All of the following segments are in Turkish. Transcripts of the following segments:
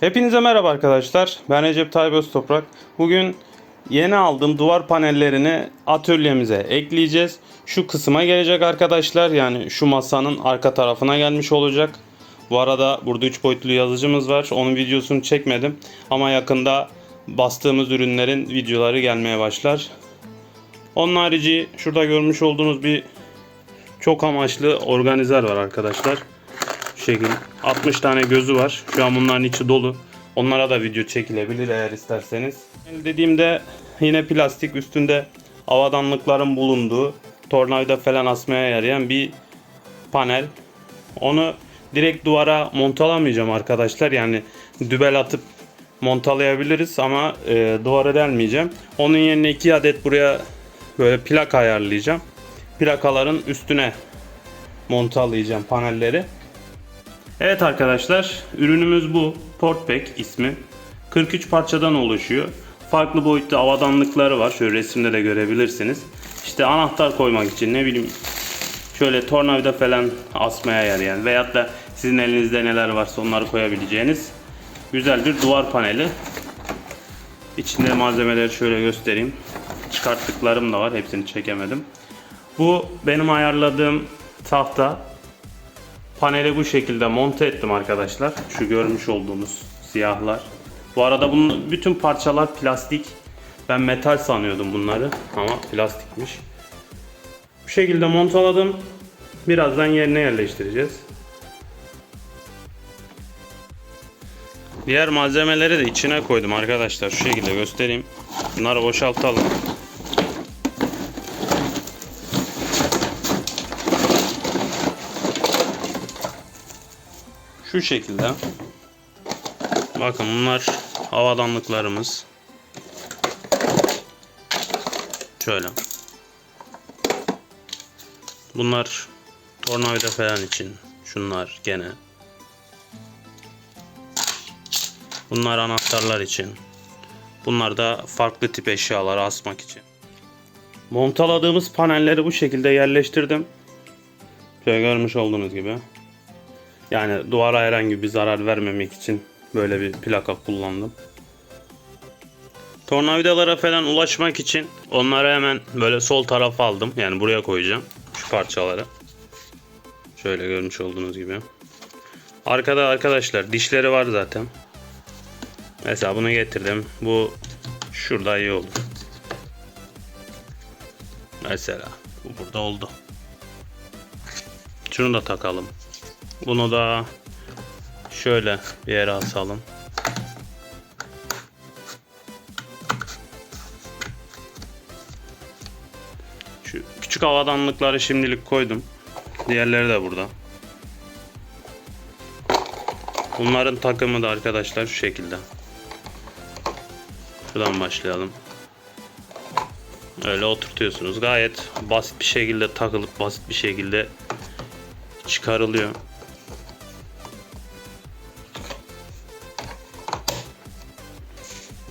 Hepinize merhaba arkadaşlar. Ben Recep Tayyip Öztoprak. Bugün yeni aldığım duvar panellerini atölyemize ekleyeceğiz. Şu kısma gelecek arkadaşlar. Yani şu masanın arka tarafına gelmiş olacak. Bu arada burada 3 boyutlu yazıcımız var. Onun videosunu çekmedim. Ama yakında bastığımız ürünlerin videoları gelmeye başlar. Onun harici şurada görmüş olduğunuz bir çok amaçlı organizer var arkadaşlar. Şekil 60 tane gözü var. Şu an bunların içi dolu. Onlara da video çekilebilir eğer isterseniz. Dediğimde yine plastik üstünde avadanlıkların bulunduğu tornavida falan asmaya yarayan bir panel. Onu direkt duvara montalamayacağım arkadaşlar. Yani dübel atıp montalayabiliriz ama e, duvara delmeyeceğim. Onun yerine iki adet buraya böyle plak ayarlayacağım. Plakaların üstüne montalayacağım panelleri. Evet arkadaşlar ürünümüz bu. Portpack ismi. 43 parçadan oluşuyor. Farklı boyutta avadanlıkları var. Şöyle resimde de görebilirsiniz. İşte anahtar koymak için ne bileyim şöyle tornavida falan asmaya yarayan veyahut da sizin elinizde neler varsa onları koyabileceğiniz güzel bir duvar paneli. İçinde malzemeleri şöyle göstereyim. Çıkarttıklarım da var. Hepsini çekemedim. Bu benim ayarladığım tahta. Paneli bu şekilde monte ettim arkadaşlar. Şu görmüş olduğunuz siyahlar. Bu arada bunun bütün parçalar plastik. Ben metal sanıyordum bunları ama plastikmiş. Bu şekilde montaladım. Birazdan yerine yerleştireceğiz. Diğer malzemeleri de içine koydum arkadaşlar. Şu şekilde göstereyim. Bunları boşaltalım. Şu şekilde. Bakın bunlar havadanlıklarımız. Şöyle. Bunlar tornavida falan için. Şunlar gene. Bunlar anahtarlar için. Bunlar da farklı tip eşyaları asmak için. Montaladığımız panelleri bu şekilde yerleştirdim. Şöyle görmüş olduğunuz gibi. Yani duvara herhangi bir zarar vermemek için böyle bir plaka kullandım. Tornavidalara falan ulaşmak için onları hemen böyle sol tarafa aldım. Yani buraya koyacağım şu parçaları. Şöyle görmüş olduğunuz gibi. Arkada arkadaşlar dişleri var zaten. Mesela bunu getirdim. Bu şurada iyi oldu. Mesela bu burada oldu. Şunu da takalım. Bunu da şöyle bir yere asalım. Şu küçük havadanlıkları şimdilik koydum. Diğerleri de burada. Bunların takımı da arkadaşlar şu şekilde. Şuradan başlayalım. Öyle oturtuyorsunuz. Gayet basit bir şekilde takılıp basit bir şekilde çıkarılıyor.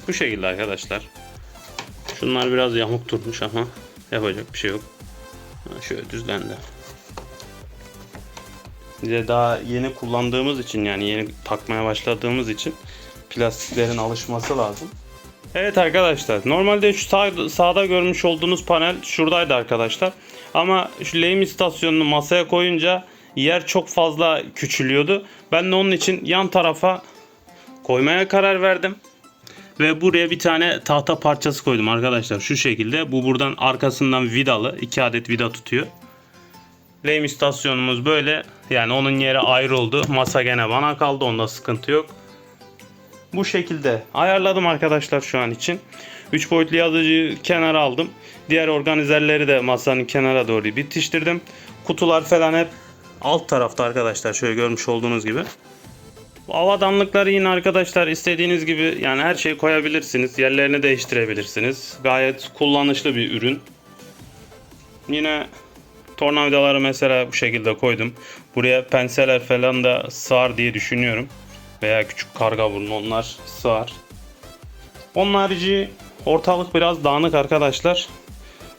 Bu şekilde arkadaşlar. Şunlar biraz yamuk durmuş ama yapacak bir şey yok. Şöyle düzlendi. Bir daha yeni kullandığımız için yani yeni takmaya başladığımız için plastiklerin alışması lazım. Evet arkadaşlar normalde şu sağ, sağda görmüş olduğunuz panel şuradaydı arkadaşlar. Ama şu lehim istasyonunu masaya koyunca yer çok fazla küçülüyordu. Ben de onun için yan tarafa koymaya karar verdim. Ve buraya bir tane tahta parçası koydum arkadaşlar. Şu şekilde. Bu buradan arkasından vidalı. 2 adet vida tutuyor. Lehim istasyonumuz böyle. Yani onun yeri ayrı oldu. Masa gene bana kaldı. Onda sıkıntı yok. Bu şekilde ayarladım arkadaşlar şu an için. 3 boyutlu yazıcıyı kenara aldım. Diğer organizerleri de masanın kenara doğru bitiştirdim. Kutular falan hep alt tarafta arkadaşlar. Şöyle görmüş olduğunuz gibi. Avadanlıkları yine arkadaşlar istediğiniz gibi yani her şeyi koyabilirsiniz. Yerlerini değiştirebilirsiniz. Gayet kullanışlı bir ürün. Yine tornavidaları mesela bu şekilde koydum. Buraya penseler falan da sığar diye düşünüyorum. Veya küçük karga burnu onlar sığar. Onun harici ortalık biraz dağınık arkadaşlar.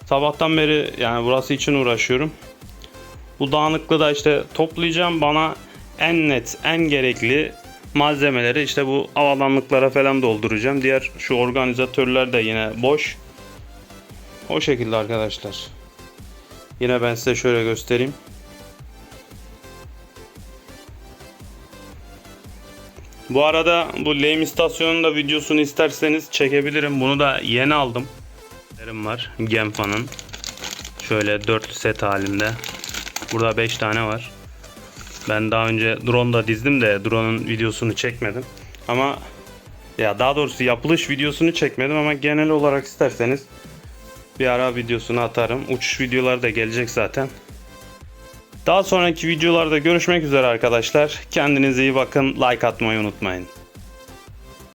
Sabahtan beri yani burası için uğraşıyorum. Bu dağınıklığı da işte toplayacağım. Bana en net, en gerekli malzemeleri işte bu havalanlıklara falan dolduracağım. Diğer şu organizatörler de yine boş. O şekilde arkadaşlar. Yine ben size şöyle göstereyim. Bu arada bu lehim istasyonunun da videosunu isterseniz çekebilirim. Bunu da yeni aldım. Lerim var. Genfa'nın. Şöyle 4 set halinde. Burada 5 tane var. Ben daha önce drone da dizdim de drone'un videosunu çekmedim. Ama ya daha doğrusu yapılış videosunu çekmedim ama genel olarak isterseniz bir ara videosunu atarım. Uçuş videoları da gelecek zaten. Daha sonraki videolarda görüşmek üzere arkadaşlar. Kendinize iyi bakın. Like atmayı unutmayın.